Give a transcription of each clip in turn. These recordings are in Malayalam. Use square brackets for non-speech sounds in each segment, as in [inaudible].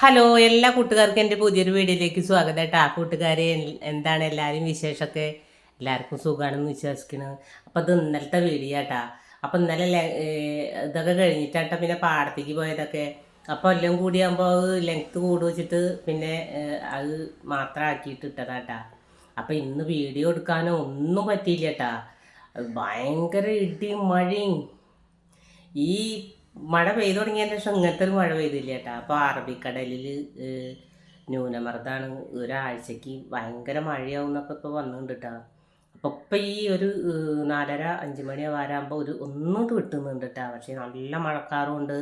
ഹലോ എല്ലാ കൂട്ടുകാർക്കും എന്റെ പുതിയൊരു വീഡിയോയിലേക്ക് സ്വാഗതം കേട്ടോ. ആ കൂട്ടുകാരെ എന്താണ് എല്ലാവരും വിശേഷമൊക്കെ? എല്ലാവർക്കും സുഖമാണെന്ന് വിശ്വസിക്കുന്നു അപ്പോൾ അത് ഇന്നലത്തെ വീഡിയോ കേട്ടാ. അപ്പോൾ ഇന്നലെ ഇതൊക്കെ കഴിഞ്ഞിട്ടാട്ടോ പിന്നെ പാടത്തേക്ക് പോയതൊക്കെ. അപ്പോൾ എല്ലാം കൂടിയാകുമ്പോൾ അത് ലെങ്ത്ത് കൂടി വെച്ചിട്ട് പിന്നെ അത് മാത്രം ആക്കിയിട്ട് ഇട്ടതാട്ടാ അപ്പോൾ ഇന്ന് വീഡിയോ എടുക്കാനോ ഒന്നും പറ്റിയില്ല കേട്ടാ ഭയങ്കര ഇടിയും മഴയും. ഈ മഴ പെയ്തു തുടങ്ങിയതിന് ശേഷം ഇങ്ങനത്തെ ഒരു മഴ പെയ്തില്ല കേട്ടോ. അപ്പോൾ അറബിക്കടലിൽ ന്യൂനമർദ്ദമാണ് ഒരാഴ്ചക്ക് ഭയങ്കര മഴയാവും എന്നൊക്കെ ഇപ്പോൾ വന്നിട്ടുണ്ട് കേട്ടോ. അപ്പോൾ ഇപ്പം ഈ ഒരു നാലര അഞ്ച് മണി വരാകുമ്പോൾ ഒരു ഒന്നും കിട്ടുന്നുണ്ട് കേട്ടോ. പക്ഷേ നല്ല മഴക്കാറുണ്ട്.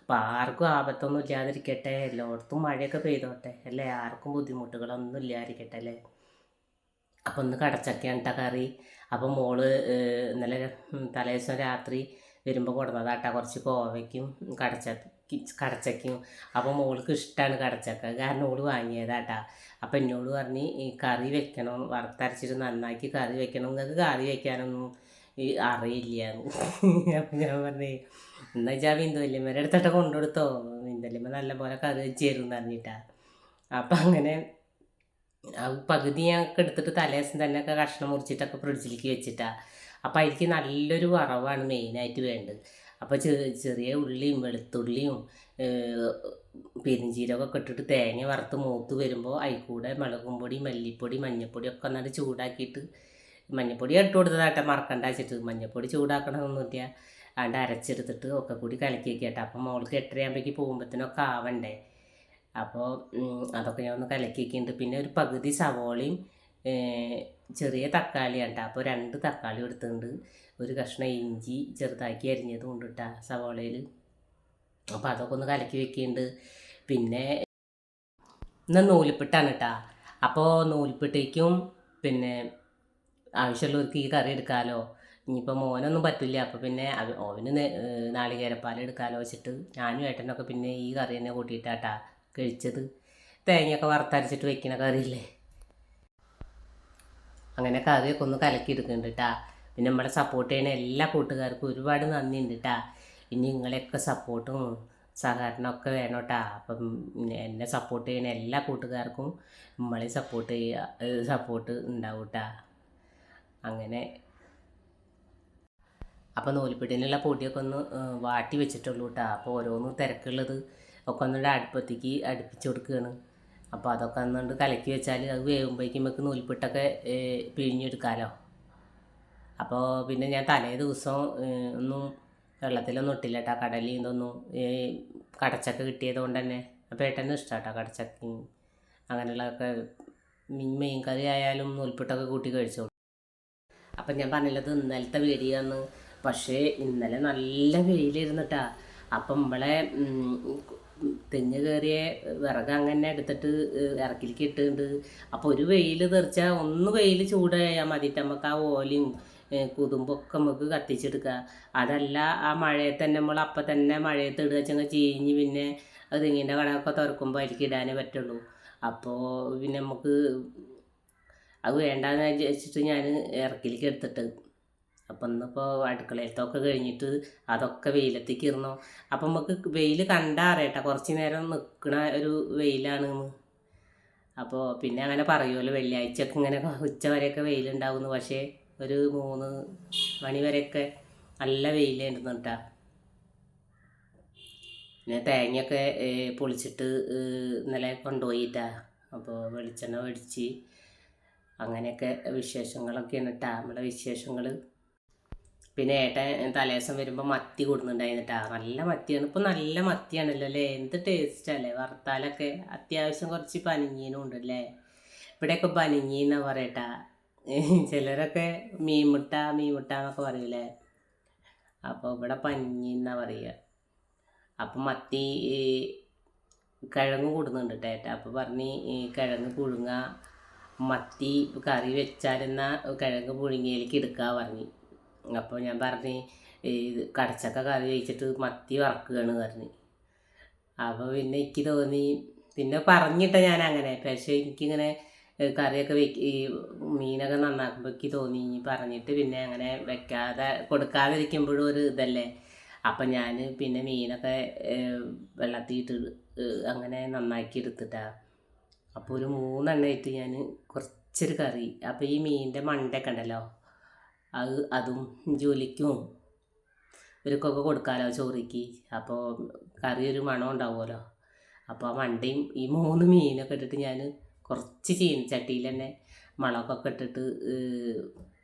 അപ്പോൾ ആർക്കും ആപത്തൊന്നും ഇല്ലാതിരിക്കട്ടെ. എല്ലായിടത്തും മഴയൊക്കെ പെയ്തോട്ടെ. അല്ലേ? ആർക്കും ബുദ്ധിമുട്ടുകളൊന്നും ഇല്ലാതിരിക്കട്ടെ അല്ലേ? അപ്പോൾ ഒന്ന് കടച്ചക്കയാണ് കേട്ടോ കറി. അപ്പോൾ മോൾ ഇന്നലെ തലേദിവസം രാത്രി വരുമ്പോൾ കൊടുന്നതാട്ടാ. കുറച്ച് കോവയ്ക്കും കടച്ച കടച്ചക്കും അപ്പോൾ മോൾക്ക് ഇഷ്ടമാണ് കടച്ചക്ക. കാരണം ഓൾ വാങ്ങിയതാട്ടാ. അപ്പം എന്നോട് പറഞ്ഞ് ഈ കറി വെക്കണം. വറുത്തരച്ചിട്ട് നന്നാക്കി കറി വെക്കണം. നിങ്ങൾക്ക് കറി വെക്കാനൊന്നും ഈ അറിയില്ല അപ്പം ഞാൻ പറഞ്ഞേ എന്നാ വെച്ചാൽ ബിന്ദുവല്യമ്മയുടെ അടുത്തോട്ട് കൊണ്ടുകൊടുത്തോ. ബിന്ദുവല്യമ്മ നല്ല പോലെ കറി വെച്ച് തരും പറഞ്ഞിട്ടാ. അപ്പം അങ്ങനെ പകുതി ഞങ്ങൾക്ക് എടുത്തിട്ട് തലേദിവസം തന്നെ ഒക്കെ കഷ്ണം മുറിച്ചിട്ടൊക്കെ ഫ്രിഡ്ജിലേക്ക് വെച്ചിട്ടാ. അപ്പോൾ അതിലേക്ക് നല്ലൊരു വറവാണ് മെയിനായിട്ട് വേണ്ടത്. അപ്പോൾ ചെറിയ ഉള്ളിയും വെളുത്തുള്ളിയും പെരിഞ്ചീരകമൊക്കെ ഇട്ടിട്ട് തേങ്ങ വറുത്ത് മൂത്ത് വരുമ്പോൾ അതിൽ കൂടെ മുളകും പൊടി മല്ലിപ്പൊടി മഞ്ഞൾപ്പൊടി ഒക്കെ ഒന്നാണ്ട് ചൂടാക്കിയിട്ട് മഞ്ഞൾപ്പൊടി ഇട്ട് കൊടുത്തതാട്ടെ മറക്കണ്ട വെച്ചിട്ട്. മഞ്ഞൾപ്പൊടി ചൂടാക്കണമെന്നൊന്നുമില്ല അതിന്റെ അരച്ചെടുത്തിട്ട് ഒക്കെ കൂടി കലക്കി വെക്കട്ടെ അപ്പം മോൾക്ക് എട്ടരയാകുമ്പോഴേക്ക് പോകുമ്പോഴത്തേനൊക്കെ ആവണ്ടേ. അപ്പോൾ അതൊക്കെ ഞാൻ ഒന്ന് കലക്കി വെക്കുന്നുണ്ട് പിന്നെ ഒരു പകുതി സവോളയും ചെറിയ തക്കാളിയാണ് കേട്ടോ അപ്പോൾ രണ്ട് തക്കാളി എടുത്തിട്ടുണ്ട്. ഒരു കഷ്ണം ഇഞ്ചി ചെറുതാക്കി അരിഞ്ഞതും ഉണ്ട് സവോളയിൽ അപ്പോൾ അതൊക്കെ ഒന്ന് കലക്കി വെക്കുന്നുണ്ട് പിന്നെ ഇന്ന് നൂലിപ്പിട്ടാണ് കേട്ടോ അപ്പോൾ നൂലിപ്പിട്ടേക്കും പിന്നെ ആവശ്യമുള്ളവർക്ക് ഈ കറി എടുക്കാമല്ലോ ഇനിയിപ്പോൾ മോനൊന്നും പറ്റില്ല. അപ്പോൾ പിന്നെ ഓവന് നാളികേരപ്പാൽ എടുക്കാമല്ലോ വെച്ചിട്ട്. ഞാനും ഏട്ടനൊക്കെ പിന്നെ ഈ കറി തന്നെ കൂട്ടിയിട്ടാട്ടാ കഴിച്ചത്. തേങ്ങയൊക്കെ വറുത്തരച്ചിട്ട് വെക്കുന്ന കറിയില്ലേ? അങ്ങനെ കറിയൊക്കെ ഒന്ന് കലക്കി എടുക്കുന്നുണ്ട് കേട്ടാ പിന്നെ നമ്മളെ സപ്പോർട്ട് ചെയ്യുന്ന എല്ലാ കൂട്ടുകാർക്കും ഒരുപാട് നന്ദിയുണ്ട് കേട്ടാ ഇനി നിങ്ങളെയൊക്കെ സപ്പോർട്ടും സഹകരണമൊക്കെ വേണം കേട്ടാ അപ്പം എന്നെ സപ്പോർട്ട് ചെയ്യുന്ന എല്ലാ കൂട്ടുകാർക്കും നമ്മളെ സപ്പോർട്ട് ചെയ്യുക സപ്പോർട്ട് ഉണ്ടാവും കേട്ടാ അങ്ങനെ. അപ്പോൾ നൂലിപ്പിട്ടിനുള്ള പൊടിയൊക്കെ ഒന്ന് വാട്ടി വെച്ചിട്ടുള്ളൂ കേട്ടോ അപ്പോൾ ഓരോന്ന് തിരക്കുള്ളത് ഒക്കെ ഒന്നുകൂടെ അടുപ്പത്തേക്ക് അടുപ്പിച്ച് കൊടുക്കുകയാണ് അപ്പോൾ അതൊക്കെ അന്നുകൊണ്ട് കലക്കി വെച്ചാൽ അത് വേകുമ്പോഴേക്കും നമുക്ക് നൂൽപ്പിട്ടൊക്കെ പിഴിഞ്ഞെടുക്കാമല്ലോ അപ്പോൾ പിന്നെ ഞാൻ തലേ ദിവസം ഒന്നും വെള്ളത്തിലൊന്നും ഇട്ടില്ല കേട്ടോ. കടലിൽ നിന്നൊന്നും കടച്ചക്ക കിട്ടിയത് കൊണ്ട് തന്നെ. അപ്പോൾ ഏട്ടനും ഇഷ്ടമാണ് കേട്ടോ കടച്ചക്കയും അങ്ങനെയുള്ളതൊക്കെ. മീൻ കറി ആയാലും നൂൽപ്പിട്ടൊക്കെ കൂട്ടി കഴിച്ചോളൂ അപ്പം ഞാൻ പറഞ്ഞത് ഇന്നലത്തെ വീഡിയോ പക്ഷേ ഇന്നലെ നല്ല വെയിലിരുന്നിട്ടാ അപ്പം നമ്മളെ തെങ്ങ് കയറിയ വിറക് അങ്ങനെ എടുത്തിട്ട് ഇറക്കിലേക്ക് ഇട്ടുണ്ട് അപ്പോൾ ഒരു വെയിൽ തെറിച്ചാൽ ഒന്ന് വെയിൽ ചൂടായാൽ മതിട്ട് നമുക്ക് ആ ഓലയും കുതുമ്പൊക്കെ നമുക്ക് കത്തിച്ചെടുക്കുക അതല്ല ആ മഴയത്ത് തന്നെ നമ്മൾ അപ്പം തന്നെ മഴയത്ത് ഇടുക വെച്ചെങ്കിൽ ചീഞ്ഞ് പിന്നെ അത് തെങ്ങിന്റെ കടമൊക്കെ തുറക്കുമ്പോൾ അതിലേക്ക് ഇടാനേ പറ്റുള്ളൂ. അപ്പോൾ പിന്നെ നമുക്ക് അത് വേണ്ടാന്ന് വിചാരിച്ചിട്ട് ഞാൻ ഇറക്കിലേക്ക് എടുത്തിട്ട് അപ്പം ഇന്നിപ്പോൾ അടുക്കളയിലത്തൊക്കെ കഴിഞ്ഞിട്ട് അതൊക്കെ വെയിലത്തേക്ക് ഇരുന്നു. അപ്പം നമുക്ക് വെയിൽ കണ്ടാ അറിയട്ടെ കുറച്ച് നേരം നിൽക്കണ ഒരു വെയിലാണ് അപ്പോൾ പിന്നെ അങ്ങനെ പറയുമല്ലോ വെള്ളിയാഴ്ചയൊക്കെ ഇങ്ങനെ ഉച്ച വരെയൊക്കെ വെയിലുണ്ടാവുന്നു. പക്ഷേ ഒരു മൂന്ന് മണി വരെയൊക്കെ നല്ല വെയിലായിരുന്നു കേട്ടാ. പിന്നെ തേങ്ങയൊക്കെ പൊളിച്ചിട്ട് ഇന്നലെ കൊണ്ടുപോയിട്ടാ. അപ്പോൾ വെളിച്ചെണ്ണ മേടിച്ച് അങ്ങനെയൊക്കെ വിശേഷങ്ങളൊക്കെയാണ് കേട്ടാ. നമ്മളെ വിശേഷങ്ങൾ പിന്നെ ഏട്ടൻ തലേദിവസം വരുമ്പോൾ മത്തി കൊടുക്കുന്നുണ്ടായിരുന്നിട്ടാ. നല്ല മത്തിയാണ്. ഇപ്പോൾ നല്ല മത്തിയാണല്ലോ അല്ലേ? എന്ത് ടേസ്റ്റല്ലേ വറുത്താലൊക്കെ അത്യാവശ്യം കുറച്ച് പനിഞ്ഞീനും ഉണ്ടല്ലേ ഇവിടെയൊക്കെ പനിഞ്ഞീന്നാ പറയട്ടാ. ചിലരൊക്കെ മീൻമുട്ട മീൻമുട്ട എന്നൊക്കെ പറയൂലേ അപ്പോൾ ഇവിടെ പഞ്ഞിന്നാ പറയുക. അപ്പം മത്തി കിഴങ്ങ് കൂടുന്നുണ്ട് കേട്ടോ അപ്പോൾ പറഞ്ഞ് കിഴങ്ങ് പുഴുങ്ങ. മത്തി കറി വെച്ചാലെന്നാ കിഴങ്ങ് പുഴുങ്ങിയിലേക്ക് എടുക്കുക പറഞ്ഞ്. അപ്പോൾ ഞാൻ പറഞ്ഞ് ഇത് കടച്ചക്ക കറി വെച്ചിട്ട് മത്തി വറക്കുകയാണ് പറഞ്ഞ്. അപ്പോൾ പിന്നെ എനിക്ക് തോന്നി പിന്നെ പറഞ്ഞിട്ട ഞാൻ അങ്ങനെ. പക്ഷേ എനിക്കിങ്ങനെ കറിയൊക്കെ വെക്ക ഈ മീനൊക്കെ നന്നാക്കുമ്പോൾ എനിക്ക് തോന്നി പറഞ്ഞിട്ട് പിന്നെ അങ്ങനെ വെക്കാതെ കൊടുക്കാതിരിക്കുമ്പോഴും ഒരു ഇതല്ലേ. അപ്പം ഞാൻ പിന്നെ മീനൊക്കെ വെള്ളത്തിൽ ഇട്ട് അങ്ങനെ നന്നാക്കി എടുത്തിട്ടാ. അപ്പോൾ ഒരു മൂന്നെണ്ണമായിട്ട് ഞാൻ കുറച്ചൊരു കറി. അപ്പോൾ ഈ മീനിന്റെ മണ്ടൊക്കെ ഉണ്ടല്ലോ അത് അതും ജോലിക്കും ഇവർക്കൊക്കെ കൊടുക്കാമല്ലോ ചോറിക്ക്. അപ്പോൾ കറി ഒരു മണം ഉണ്ടാവുമല്ലോ. അപ്പോൾ ആ മണ്ടയും ഈ മൂന്ന് മീനൊക്കെ ഇട്ടിട്ട് ഞാൻ കുറച്ച് ചീനച്ചട്ടിയിൽ തന്നെ മുളകൊക്കെ ഇട്ടിട്ട്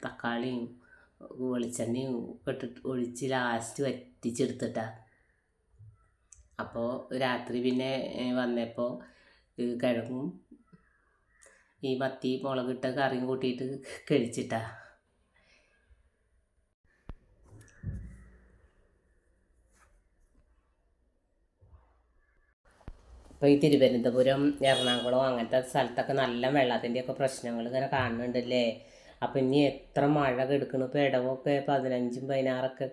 തക്കാളിയും വെളിച്ചെണ്ണയും ഒക്കെ ഇട്ടിട്ട് ഒഴിച്ച് ലാസ്റ്റ് വറ്റിച്ചെടുത്തിട്ടാ. അപ്പോൾ രാത്രി പിന്നെ വന്നപ്പോൾ കിഴങ്ങും ഈ മത്തി മുളകിട്ട കറിയും കൂട്ടിയിട്ട് കഴിച്ചിട്ടാ. ഇപ്പോൾ ഈ തിരുവനന്തപുരം എറണാകുളം അങ്ങനത്തെ സ്ഥലത്തൊക്കെ നല്ല വെള്ളത്തിന്റെയൊക്കെ പ്രശ്നങ്ങൾ ഇങ്ങനെ കാണുന്നുണ്ടല്ലേ അപ്പം ഇനി എത്ര മഴ കെടുക്കണം? ഇപ്പോൾ ഇടവൊക്കെ പതിനഞ്ചും പതിനാറൊക്കെ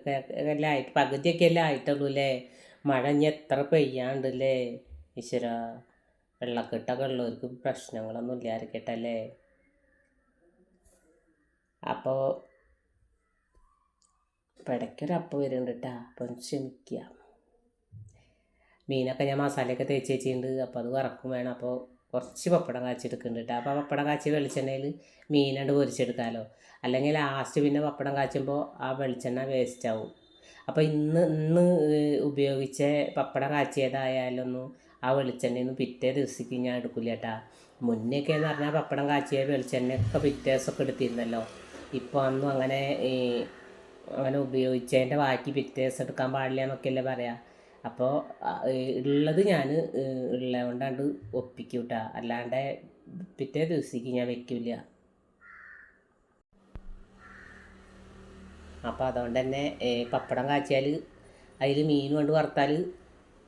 അല്ലേ ആയിട്ട് പകുതിയൊക്കെ അല്ലേ ആയിട്ടുള്ളൂ അല്ലേ? മഴ ഇനി എത്ര പെയ്യാണ്ടല്ലേ? ഈശ്വര വെള്ളക്കെട്ടൊക്കെ ഉള്ളവർക്ക് പ്രശ്നങ്ങളൊന്നും ഇല്ലാതിരിക്കട്ടെ അല്ലേ? അപ്പോൾ ഇടയ്ക്കൊരപ്പം വരുന്നുണ്ട് കേട്ടോ അപ്പം ക്ഷമിക്കുക മീനൊക്കെ ഞാൻ മസാലയൊക്കെ തേച്ച് വെച്ചിട്ടുണ്ട് അപ്പോൾ അത് വറക്കും വേണം. അപ്പോൾ കുറച്ച് പപ്പടം കാച്ചെടുക്കുന്നുണ്ട് കേട്ടോ അപ്പോൾ പപ്പടം കാച്ചി വെളിച്ചെണ്ണയിൽ മീനണ്ട് പൊരിച്ചെടുക്കാമല്ലോ അല്ലെങ്കിൽ ലാസ്റ്റ് പിന്നെ പപ്പടം കാച്ചുമ്പോൾ ആ വെളിച്ചെണ്ണ വേസ്റ്റ് ആവും. അപ്പോൾ ഇന്ന് ഇന്ന് ഉപയോഗിച്ച പപ്പടം കാച്ചിയതായാലൊന്നും ആ വെളിച്ചെണ്ണയൊന്നും പിറ്റേ ദിവസത്തേക്ക് ഞാൻ എടുക്കില്ല കേട്ടാ മുന്നേക്കെ എന്ന് പറഞ്ഞാൽ പപ്പടം കാച്ചിയ വെളിച്ചെണ്ണയൊക്കെ പിറ്റേ ദിവസമൊക്കെ എടുത്തിരുന്നല്ലോ. ഇപ്പോൾ അന്നും അങ്ങനെ അങ്ങനെ ഉപയോഗിച്ചതിന്റെ ബാക്കി പിറ്റേ ദിവസം എടുക്കാൻ പാടില്ല എന്നൊക്കെയല്ലേ പറയാം. അപ്പോൾ ഉള്ളത് ഞാൻ ഉള്ളത് കൊണ്ടാണ്ട് ഒപ്പിക്കും കേട്ടോ അല്ലാണ്ട് പിറ്റേ ദിവസത്തേക്ക് ഞാൻ വെക്കില്ല. അപ്പോൾ അതുകൊണ്ട് തന്നെ പപ്പടം കാച്ചിയാൽ അതിൽ മീൻ കൊണ്ട് വറുത്താൽ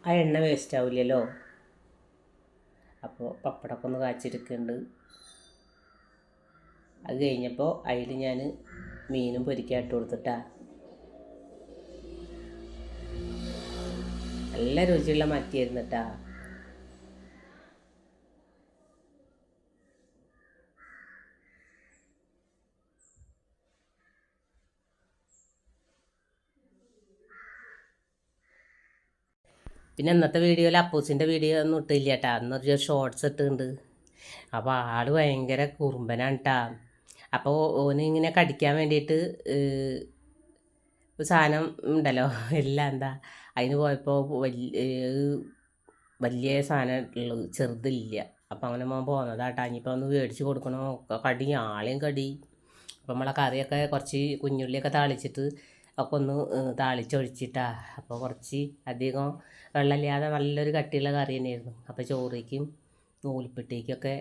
ആ എണ്ണ വേസ്റ്റ് ആവില്ലല്ലോ. അപ്പോൾ പപ്പടമൊക്കെ ഒന്ന് കാച്ചിരിക്കുന്നുണ്ട് അത് കഴിഞ്ഞപ്പോൾ അതിൽ ഞാൻ മീനും പൊരിക്കാൻ ഇട്ട് കൊടുത്തിട്ടാ. നല്ല രുചിയുള്ള മത്തിയായിരുന്നു കേട്ടാ പിന്നെ ഇന്നത്തെ വീഡിയോയിൽ അപ്പൂസിന്റെ വീഡിയോ ഒന്നും ഇട്ടില്ല കേട്ടാ അന്നൊരു ഷോർട്സ് ഇട്ടിട്ടുണ്ട്. അപ്പോൾ ആൾ ഭയങ്കര കുറുമ്പനാണ് കേട്ടാ അപ്പോൾ ഓന് ഇങ്ങനെ കടിക്കാൻ വേണ്ടിയിട്ട് സാധനം ഉണ്ടല്ലോ. [laughs] എല്ലാം എന്താ അതിന് പോയപ്പോൾ വലിയ വലിയ സാധനം ഉള്ളത് ചെറുതില്ല. അപ്പം അങ്ങനെ മോൻ പോകുന്നതാട്ടാ ഇനിയിപ്പോൾ ഒന്ന് മേടിച്ച് കൊടുക്കണോ. കടി ആളെയും കടി. അപ്പം നമ്മളെ കറിയൊക്കെ കുറച്ച് കുഞ്ഞുള്ളിയൊക്കെ താളിച്ചിട്ട് ഒക്കെ ഒന്ന് താളിച്ചൊഴിച്ചിട്ടാ. അപ്പോൾ കുറച്ച് അധികം വെള്ളമില്ലാതെ നല്ലൊരു കട്ടിയുള്ള കറി തന്നെയായിരുന്നു. അപ്പോൾ ചോറിക്കും നൂലിപ്പിട്ടേക്കൊക്കെ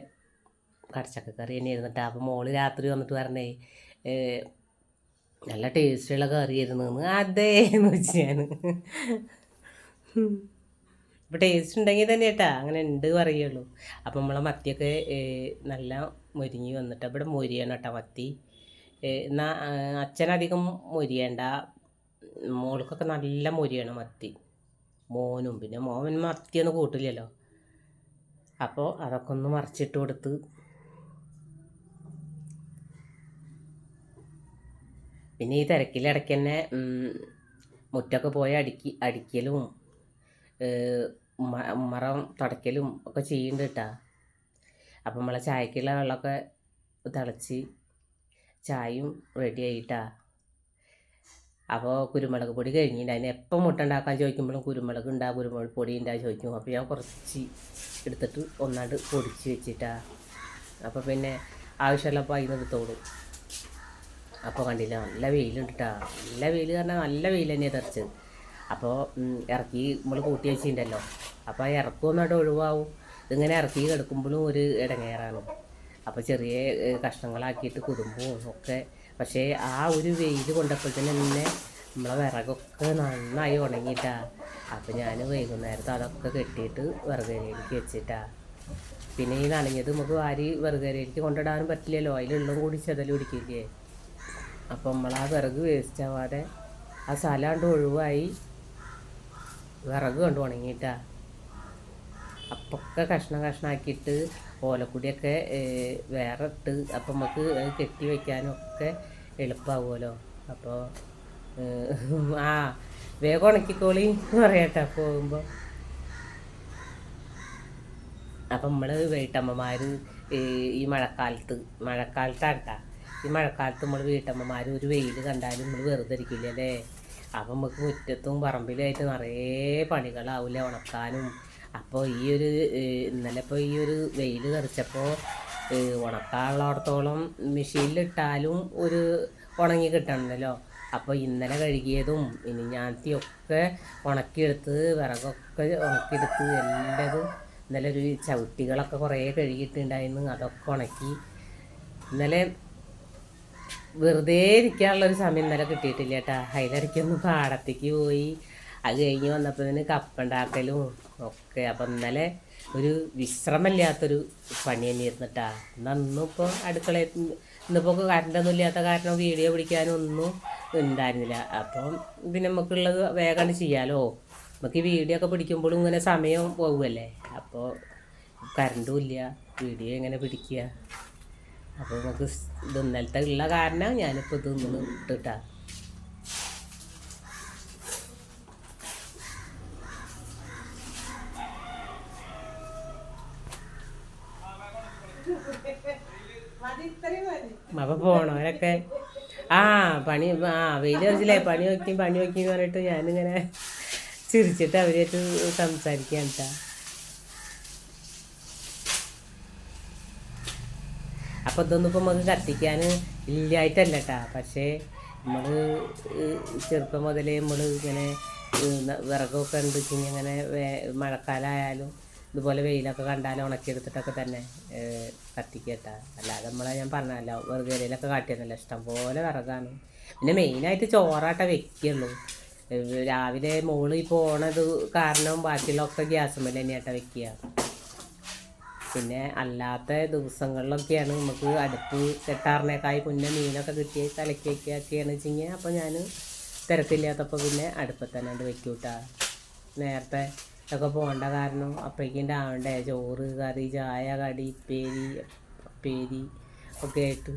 കടച്ചക്ക കറി തന്നെയായിരുന്നു കേട്ടോ അപ്പോൾ മോൾ രാത്രി വന്നിട്ട് പറഞ്ഞേ നല്ല ടേസ്റ്റുള്ള കറിയായിരുന്നു എന്ന് അതേ എന്ന് വെച്ച് ഞാൻ അപ്പം ടേസ്റ്റ് ഉണ്ടെങ്കിൽ തന്നെ കേട്ടാ. അങ്ങനെ ഉണ്ട് പറയുള്ളൂ. അപ്പോൾ നമ്മളെ മത്തിയൊക്കെ നല്ല മുരിങ്ങി വന്നിട്ട് ഇവിടെ മൊരിയാണ് കേട്ടോ മത്തി. എന്നാൽ അച്ഛനധികം മൊരിയേണ്ട. മോൾക്കൊക്കെ നല്ല മൊരിയാണ് മത്തി. മോനും. പിന്നെ മോൻ മത്തിയൊന്നും കൂട്ടില്ലല്ലോ. അപ്പോൾ അതൊക്കെ ഒന്ന് മറിച്ചിട്ട് കൊടുത്ത് പിന്നെ ഈ തിരക്കിലിടയ്ക്ക് തന്നെ മുറ്റൊക്കെ പോയി അടിക്കി അടിക്കലും മറം തുടയ്ക്കലും ഒക്കെ ചെയ്യുന്നുണ്ട് കേട്ടാ അപ്പം നമ്മളെ ചായക്കുള്ള വെള്ളമൊക്കെ തിളച്ച് ചായയും റെഡി ആയിട്ടാ അപ്പോൾ കുരുമുളക് പൊടി കഴിഞ്ഞിട്ട് അതിന് എപ്പം മുട്ട ഉണ്ടാക്കാൻ ചോദിക്കുമ്പോഴും കുരുമുളക് ഉണ്ടാ കുരുമുളക് പൊടി ഉണ്ടാ ചോദിക്കും. അപ്പോൾ ഞാൻ കുറച്ച് എടുത്തിട്ട് ഒന്നാണ്ട് പൊടിച്ച് വെച്ചിട്ടാ. അപ്പോൾ പിന്നെ ആവശ്യമുള്ളപ്പോൾ അതിന് എടുത്തോളും അപ്പോൾ കണ്ടില്ല നല്ല വെയിലുണ്ട് നല്ല വെയിൽ കാരണം നല്ല വെയിൽ തന്നെയാണ് തെറിച്ചത് അപ്പോൾ ഇറക്കി നമ്മൾ കൂട്ടി വെച്ചിട്ടുണ്ടല്ലോ അപ്പോൾ ആ ഇറക്കൊന്നായിട്ട് ഒഴിവാവും. ഇതിങ്ങനെ ഇറക്കി കിടക്കുമ്പോഴും ഒരു ഇടങ്ങേറാണ്. അപ്പോൾ ചെറിയ കഷ്ണങ്ങളാക്കിയിട്ട് കുടുംബവും ഒക്കെ. പക്ഷേ ആ ഒരു വെയിൽ കൊണ്ടപ്പോഴത്തേന് തന്നെ നമ്മളെ വിറകൊക്കെ നന്നായി ഉണങ്ങിയിട്ടാ. അപ്പോൾ ഞാൻ വൈകുന്നേരത്ത് അതൊക്കെ കെട്ടിയിട്ട് വിറകരയിലേക്ക് വെച്ചിട്ടാ. പിന്നെ ഈ നനഞ്ഞത് നമുക്ക് വാരി വിറകരയിലേക്ക് കൊണ്ടിടാനും പറ്റില്ലല്ലോ. അതിലുള്ളും കൂടി ചെതൽ പിടിക്കില്ലേ? അപ്പം നമ്മൾ ആ വിറക് വേസ്റ്റ് ആവാതെ ആ സ്ഥലം ഒഴിവായി. വിറക് കൊണ്ട് ഉണങ്ങിയിട്ടാ. അപ്പൊക്കെ കഷ്ണം കഷ്ണാക്കിയിട്ട് ഓലക്കുടിയൊക്കെ വേറെ ഇട്ട് അപ്പം നമുക്ക് കെട്ടി കെട്ടി വയ്ക്കാനൊക്കെ എളുപ്പമാവുമല്ലോ അപ്പോൾ ആ വേഗം ഉണക്കിക്കോളി പറയട്ടെ പോകുമ്പോൾ അപ്പം നമ്മൾ വീട്ടമ്മമാർ ഈ മഴക്കാലത്ത് മഴക്കാലത്താട്ടാ. ഈ മഴക്കാലത്ത് നമ്മൾ വീട്ടമ്മമാർ ഒരു വെയിൽ കണ്ടാലും നമ്മൾ വെറുതെ ഇരിക്കില്ലല്ലേ അപ്പം നമുക്ക് മുറ്റത്തും പറമ്പിലുമായിട്ട് നിറയെ പണികളാവില്ല ഉണക്കാനും. അപ്പോൾ ഈ ഒരു ഇന്നലെ ഇപ്പോൾ ഈ ഒരു വെയിൽ തെറിച്ചപ്പോൾ ഉണക്കാനുള്ളടത്തോളം മെഷീനിലിട്ടാലും ഒരു ഉണങ്ങി കിട്ടണമല്ലോ അപ്പോൾ ഇന്നലെ കഴുകിയതും ഇനി ഞാനത്തെയൊക്കെ ഉണക്കിയെടുത്ത് വിറകൊക്കെ ഉണക്കിയെടുത്ത് എല്ലാതും ഇന്നലെ ഒരു ചവിട്ടികളൊക്കെ കുറേ കഴുകിയിട്ടുണ്ടായിരുന്നു. അതൊക്കെ ഉണക്കി ഇന്നലെ വെറുതെ ഇരിക്കാനുള്ളൊരു സമയം ഇന്നലെ കിട്ടിയിട്ടില്ല കേട്ടാ. അതിലിടയ്ക്കൊന്ന് പാടത്തേക്ക് പോയി. അത് കഴിഞ്ഞ് വന്നപ്പോൾ വന്നപ്പോഴത്തേന് കപ്പുണ്ടാക്കലും ഒക്കെ. അപ്പം ഇന്നലെ ഒരു വിശ്രമമില്ലാത്തൊരു പണി തന്നെയായിരുന്നു കേട്ടാ. ഇന്നിപ്പോൾ അടുക്കളയിൽ ഇന്നിപ്പോൾ കറണ്ടൊന്നും ഇല്ലാത്ത കാരണം വീഡിയോ പിടിക്കാനും ഒന്നും ഉണ്ടായിരുന്നില്ല. അപ്പം പിന്നെ നമുക്കുള്ളത് വേഗം ചെയ്യാലോ. നമുക്ക് ഈ വീഡിയോ ഒക്കെ പിടിക്കുമ്പോഴും ഇങ്ങനെ സമയം പോകുമല്ലേ അപ്പോൾ കറണ്ടും ഇല്ല. വീഡിയോ എങ്ങനെ പിടിക്കുക? അപ്പോൾ നമുക്ക് ഇത് ഇന്നലത്തെ ഉള്ള കാരണം ഞാനിപ്പോൾ ഇത് ഇന്ന് ഇട്ടിട്ടാ. അപ്പോൾ പോണവരൊക്കെ ആ പണി ആ വെയിൽ വെച്ചില്ലേ പണി വയ്ക്കും പണി വയ്ക്കും എന്ന് പറഞ്ഞിട്ട് ഞാനിങ്ങനെ ചിരിച്ചിട്ട് അവരായിട്ട് സംസാരിക്കാൻ കേട്ടാ അപ്പോൾ ഇതൊന്നും ഇപ്പം നമുക്ക് കത്തിക്കാൻ ഇല്ലായിട്ടല്ല കേട്ടാ പക്ഷേ നമ്മൾ ചെറുപ്പം മുതലേ നമ്മൾ ഇങ്ങനെ വിറകൊക്കെ ഉണ്ട് വെച്ചാൽ ഇങ്ങനെ മഴക്കാലമായാലും ഇതുപോലെ വെയിലൊക്കെ കണ്ടാലും ഉണക്കിയെടുത്തിട്ടൊക്കെ തന്നെ കത്തിക്കട്ടാ. അല്ലാതെ നമ്മളെ ഞാൻ പറഞ്ഞല്ലോ വെറുകയിലൊക്കെ കാട്ടിയെന്നല്ല. ഇഷ്ടം പോലെ വിറകാണ്. പിന്നെ മെയിനായിട്ട് ചോറാട്ട വെക്കുള്ളൂ. രാവിലെ മോൾ പോണത് കാരണം ബാക്കിയുള്ളതൊക്കെ ഗ്യാസ് മേലെ തന്നെയാട്ടാ വെക്കുക. പിന്നെ അല്ലാത്ത ദിവസങ്ങളിലൊക്കെയാണ് നമുക്ക് അടുപ്പ് കെട്ടാറിനേക്കായി മുന്നേ മീനൊക്കെ കിട്ടി തലയ്ക്ക് വയ്ക്കുകയൊക്കെയാണ് വെച്ചിങ്ങനെ അപ്പോൾ ഞാൻ തിരക്കില്ലാത്തപ്പോൾ പിന്നെ അടുപ്പത്ത് തന്നെ അത് വെക്കും വെക്കൂട്ടാ. നേരത്തെ ഒക്കെ പോകേണ്ട കാരണം അപ്പോഴേക്കും ഉണ്ടാവണ്ടേ ചോറ് കറി ചായ കടി പേരി പേരി ഒക്കെ ആയിട്ട്.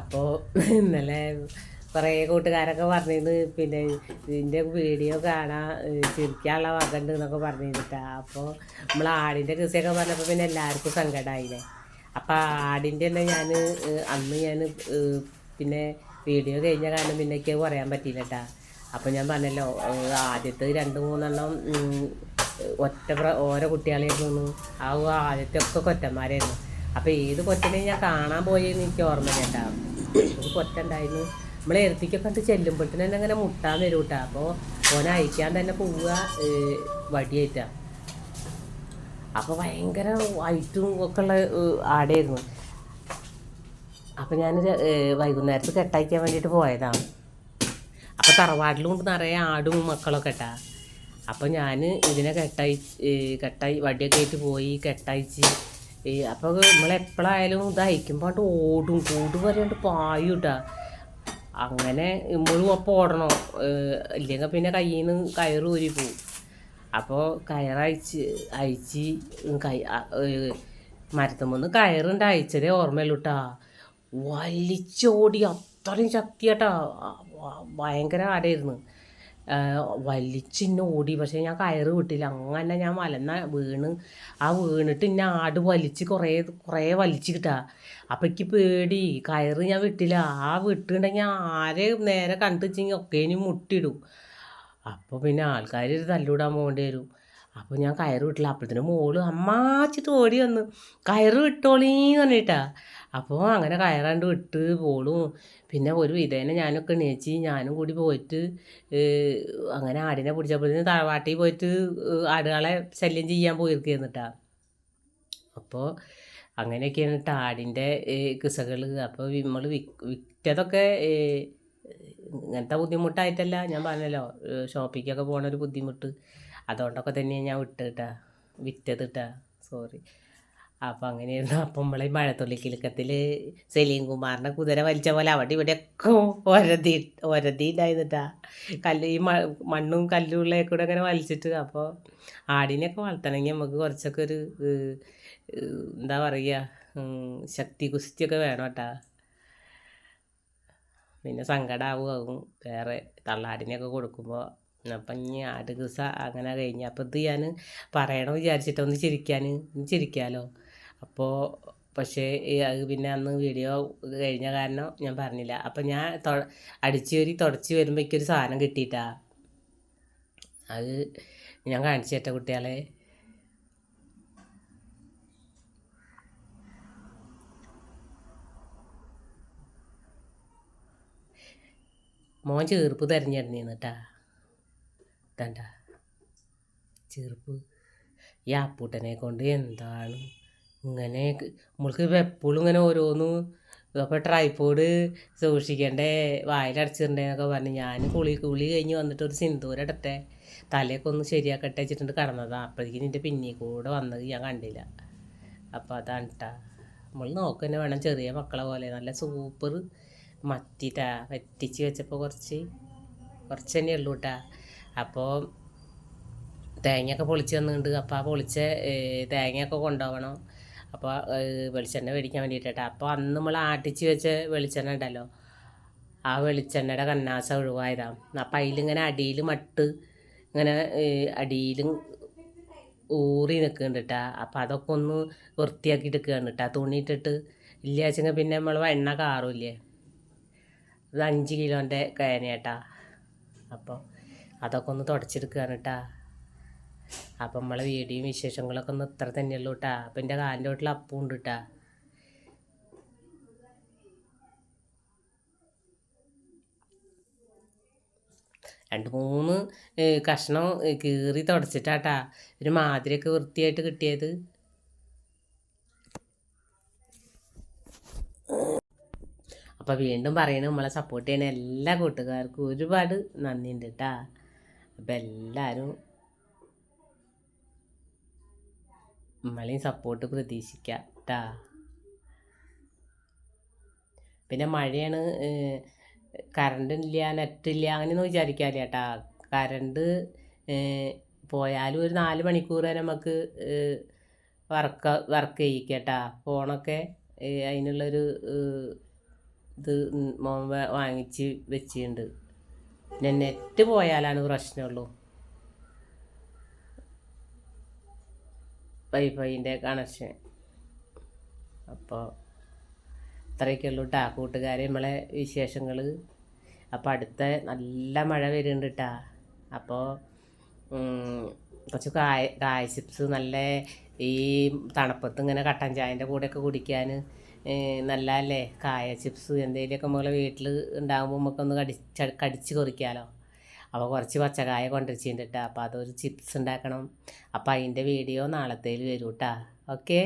അപ്പോൾ ഇന്നലെ കുറേ കൂട്ടുകാരൊക്കെ പറഞ്ഞിരുന്നു. പിന്നെ ഇതിന്റെ വീഡിയോ കാണാൻ ചിരിക്കാനുള്ള വകണ്ട് എന്നൊക്കെ പറഞ്ഞിരുന്നിട്ടാണ് അപ്പോൾ നമ്മൾ ആടിന്റെ കൃഷിയൊക്കെ പറഞ്ഞപ്പോൾ പിന്നെ എല്ലാവർക്കും സങ്കടമായില്ലേ അപ്പോൾ ആടിന്റെ തന്നെ ഞാൻ അന്ന് ഞാൻ പിന്നെ വീഡിയോ കഴിഞ്ഞ കാരണം പിന്നെ എനിക്ക് പറയാൻ പറ്റിയില്ല കേട്ടാ അപ്പോൾ ഞാൻ പറഞ്ഞല്ലോ ആദ്യത്തെ രണ്ട് മൂന്നെണ്ണം ഒറ്റ ഓരോ കുട്ടികളായിരുന്നു. ആ ആദ്യത്തെ ഒക്കെ കൊറ്റന്മാരായിരുന്നു. അപ്പോൾ ഏത് കൊറ്റനെയും ഞാൻ കാണാൻ പോയെന്ന് എനിക്ക് ഓർമ്മ കേട്ടാ ഒരു കൊറ്റ ഉണ്ടായിരുന്നു. നമ്മളെ ഇറത്തിക്കൊക്കെ കണ്ട് ചെല്ലുമ്പോഴത്തേന് തന്നെ അങ്ങനെ മുട്ടാൻ വരും കേട്ടോ അപ്പോൾ ഓനെ അയക്കാൻ തന്നെ പോവുക വടിയായിട്ട അപ്പൊ ഭയങ്കര വൈറ്റും ഒക്കെ ഉള്ള ഏഹ്, ആടായിരുന്നു. അപ്പോൾ ഞാൻ വൈകുന്നേരത്ത് കെട്ടയക്കാൻ വേണ്ടിയിട്ട് പോയതാണ് അപ്പോൾ തറവാട്ടിലും നിറയെ ആടും മക്കളൊക്കെ ഇട്ടാ. അപ്പോൾ ഞാൻ ഇതിനെ കെട്ടയി കെട്ടായി വടിയൊക്കെ ആയിട്ട് പോയി കെട്ടയച്ച്. അപ്പോൾ നമ്മളെപ്പോഴായാലും ഇത് അയക്കുമ്പോൾ ഓടും. കൂട് പറയാണ്ട് പായും ഇട്ടാ അങ്ങനെ നമ്മളും ഒപ്പം ഓടണോ. ഇല്ലെങ്കിൽ പിന്നെ കയ്യിൽ നിന്ന് കയറ് ഊരി പോവും. അപ്പോൾ കയറയച്ച് അയച്ച് കൈ മരത്തുമ്പോൾ കയറുണ്ട് അയച്ചതേ ഓർമ്മയുള്ളൂ കേട്ടാ വലിച്ചോടി അത്രയും ശക്തിയാട്ടാ. ഭയങ്കര ആടായിരുന്നു വലിച്ച് ഇന്നെ ഓടി. പക്ഷേ ഞാൻ കയറ് വിട്ടില്ല. അങ്ങനെ ഞാൻ മലന്ന വീണ്. ആ വീണിട്ട് ഇന്നെ ആട് വലിച്ച് കുറേ കുറേ വലിച്ച് കിട്ടാ. അപ്പം എനിക്ക് പേടി. കയറ് ഞാൻ വിട്ടില്ല. ആ വിട്ടുണ്ടെങ്കിൽ ആരെ നേരെ കണ്ടു ഒക്കെ ഒക്കേനും മുട്ടിയിടും അപ്പോൾ പിന്നെ ആൾക്കാർ തല്ലൂടാൻ പോകേണ്ടി വരും. അപ്പോൾ ഞാൻ കയറ് വിട്ടില്ല. അപ്പോഴത്തേനും മോൾ അമ്മാച്ചിട്ട് ഓടി വന്ന് കയറ് വിട്ടോളീന്ന് പറഞ്ഞിട്ടാ. അപ്പോൾ അങ്ങനെ കയറാണ്ട് വിട്ട് പോളും പിന്നെ ഒരു വിധേനെ ഞാനൊക്കെ എണീച്ച് ഞാനും കൂടി പോയിട്ട് അങ്ങനെ ആടിനെ പിടിച്ചപ്പോഴത്തേന് തറവാട്ടിൽ പോയിട്ട് ആടുകളെ ശല്യം ചെയ്യാൻ പോയിരിക്കുന്നിട്ടാ. അപ്പോൾ അങ്ങനെയൊക്കെയാണ് കേട്ടോ ആടിന്റെ കിസകൾ അപ്പോൾ നമ്മൾ വിറ്റതൊക്കെ ഇങ്ങനത്തെ ബുദ്ധിമുട്ടായിട്ടല്ല ഞാൻ പറഞ്ഞല്ലോ ഷോപ്പിക്കൊക്കെ പോണ ഒരു ബുദ്ധിമുട്ട്. അതുകൊണ്ടൊക്കെ തന്നെയാണ് ഞാൻ വിട്ട് വിറ്റതിട്ടാ. സോറി അപ്പം അങ്ങനെയായിരുന്നു. അപ്പം നമ്മളെ മഴത്തുള്ളിക്കിലുക്കത്തിൽ സലീം കുമാറിന്റെ കുതിര വലിച്ച പോലെ അവിടെ ഇവിടെയൊക്കെ ഒരതി ഒരതി ഉണ്ടായിരുന്നിട്ടാ കല്ല് ഈ മണ്ണും കല്ലും ഉള്ള കൂടെ അങ്ങനെ വലിച്ചിട്ട്. അപ്പോൾ ആടിനെയൊക്കെ വളർത്തണമെങ്കിൽ നമുക്ക് കുറച്ചൊക്കെ ഒരു എന്താ പറയുക ശക്തി കുസ്തിയൊക്കെ വേണം കേട്ടാ. പിന്നെ സങ്കടമാവും വേറെ തള്ളാടിനെയൊക്കെ കൊടുക്കുമ്പോൾ അപ്പം ഇനി ആട് ദിവസം അങ്ങനെ കഴിഞ്ഞ്. അപ്പോൾ ഇത് ഞാൻ പറയണോ വിചാരിച്ചിട്ട് ഒന്ന് ചിരിക്കാൻ ചിരിക്കാമല്ലോ അപ്പോൾ പക്ഷേ അത് പിന്നെ അന്ന് വീഡിയോ കഴിഞ്ഞ കാരണം ഞാൻ പറഞ്ഞില്ല. അപ്പം ഞാൻ തൊ അടിച്ചു കയറി തുടച്ച് വരുമ്പോൾ എനിക്കൊരു സാധനം കിട്ടിയിട്ടാ. അത് ഞാൻ കാണിച്ചു തരട്ടെ കുട്ടികളെ. മോൻ ചെറുപ്പ് തിരഞ്ഞെടുന്നിട്ടാ ഇതണ്ട. ചെറുപ്പ്. ഈ അപ്പൂട്ടനെ കൊണ്ട് എന്താണ് ഇങ്ങനെ നമ്മൾക്ക് എപ്പോഴും ഇങ്ങനെ ഓരോന്ന് അപ്പോൾ ട്രൈപ്പോഡ് സൂക്ഷിക്കണ്ടേ വായിലടച്ചിട്ടുണ്ടേന്നൊക്കെ പറഞ്ഞ്. ഞാൻ കുളി കുളി കഴിഞ്ഞ് വന്നിട്ട് ഒരു സിന്ദൂരം ഇടട്ടെ തലയൊക്കെ ഒന്ന് ശരിയാക്കട്ടെ വെച്ചിട്ടുണ്ട്. കടന്നതാണ് അപ്പോഴേക്കും നിന്റെ പിന്നീ കൂടെ വന്നത് ഞാൻ കണ്ടില്ല. അപ്പോൾ അതാണ് കേട്ടാ നമ്മൾ നോക്കുക വേണം. ചെറിയ മക്കളെ പോലെ. നല്ല സൂപ്പർ മത്തിട്ടാ. വറ്റിച്ച് വെച്ചപ്പോൾ കുറച്ച് കുറച്ച് തന്നെ ഉള്ളൂ കേട്ടാ അപ്പോൾ തേങ്ങയൊക്കെ പൊളിച്ച് തന്നിട്ടുണ്ട്. അപ്പോൾ ആ പൊളിച്ച തേങ്ങയൊക്കെ കൊണ്ടുപോകണം. അപ്പോൾ വെളിച്ചെണ്ണ മേടിക്കാൻ വേണ്ടിയിട്ടാ അപ്പോൾ അന്ന് നമ്മൾ ആട്ടിച്ച് വെച്ച വെളിച്ചെണ്ണ ഉണ്ടല്ലോ. ആ വെളിച്ചെണ്ണയുടെ കന്നാസ ഒഴിവായതാണ് അപ്പം അതിലിങ്ങനെ അടിയിൽ മട്ട് ഇങ്ങനെ അടിയിലും ഊറി നിൽക്കുന്നുണ്ട് അപ്പം അതൊക്കെ ഒന്ന് വൃത്തിയാക്കി എടുക്കുകയാണ് കേട്ടാ തുണിയിട്ടിട്ട് ഇല്ല വെച്ചെങ്കിൽ പിന്നെ നമ്മൾ എണ്ണ കാറില്ലേ. അത് അഞ്ച് കിലോന്റെ കേനേട്ടാ അപ്പോൾ അതൊക്കെ ഒന്ന് തുടച്ചെടുക്കുകയാണ് കേട്ടാ അപ്പം നമ്മളെ വീടിയും വിശേഷങ്ങളൊക്കെ ഒന്ന് ഇത്ര തന്നെയുള്ളൂ കേട്ടാ അപ്പം എന്റെ കാലിന്റെ വീട്ടിൽ അപ്പം ഉണ്ട് കേട്ടാ രണ്ട് മൂന്ന് കഷ്ണം കീറി തുടച്ചിട്ടാട്ടാ ഒരു മാതിരിയൊക്കെ വൃത്തിയായിട്ട് കിട്ടിയത്. അപ്പോൾ വീണ്ടും പറയണ നമ്മളെ സപ്പോർട്ട് ചെയ്യണ എല്ലാ കൂട്ടുകാർക്കും ഒരുപാട് നന്ദിയുണ്ട് കേട്ടാ അപ്പം എല്ലാവരും നമ്മളെയും സപ്പോർട്ട് പ്രതീക്ഷിക്കാം കേട്ടാ പിന്നെ മഴയാണ് കറണ്ട് ഇല്ല നെറ്റ് ഇല്ല അങ്ങനെയൊന്നും വിചാരിക്കാറില്ല കേട്ടാ കറണ്ട് പോയാലും ഒരു നാല് മണിക്കൂർ വരെ നമുക്ക് വർക്ക് വർക്ക് ചെയ്യിക്കട്ടാ ഫോണൊക്കെ അതിനുള്ളൊരു ഇത് വാങ്ങിച്ച് വെച്ചിട്ടുണ്ട് പിന്നെ നെറ്റ് പോയാലാണ് പ്രശ്നമുള്ളൂ. വൈഫൈന്റെ കണക്ഷൻ അപ്പോൾ ഇത്രയൊക്കെ ഉള്ളൂ കേട്ടാ കൂട്ടുകാരെ നമ്മളെ വിശേഷങ്ങൾ അപ്പോൾ അടുത്ത നല്ല മഴ വരുന്നുണ്ട് കേട്ടാ അപ്പോൾ കുറച്ച് കായ കായ ചിപ്സ് നല്ല ഈ തണുപ്പത്ത് ഇങ്ങനെ കട്ടൻ ചായന്റെ കൂടെയൊക്കെ കുടിക്കാൻ നല്ല അല്ലേ കായ ചിപ്സ് എന്തെങ്കിലുമൊക്കെ നമ്മളെ വീട്ടിൽ ഉണ്ടാകുമ്പോൾ നമുക്കൊന്ന് കടിച്ച് കടിച്ച് കുറിക്കാമല്ലോ അപ്പോൾ കുറച്ച് പച്ചക്കായ കൊണ്ടുവച്ചിട്ടുണ്ട് കേട്ടോ അപ്പോൾ അതൊരു ചിപ്സ് ഉണ്ടാക്കണം. അപ്പോൾ അതിന്റെ വീഡിയോ നാളത്തേൽ വരും കേട്ടോ ഓക്കെ?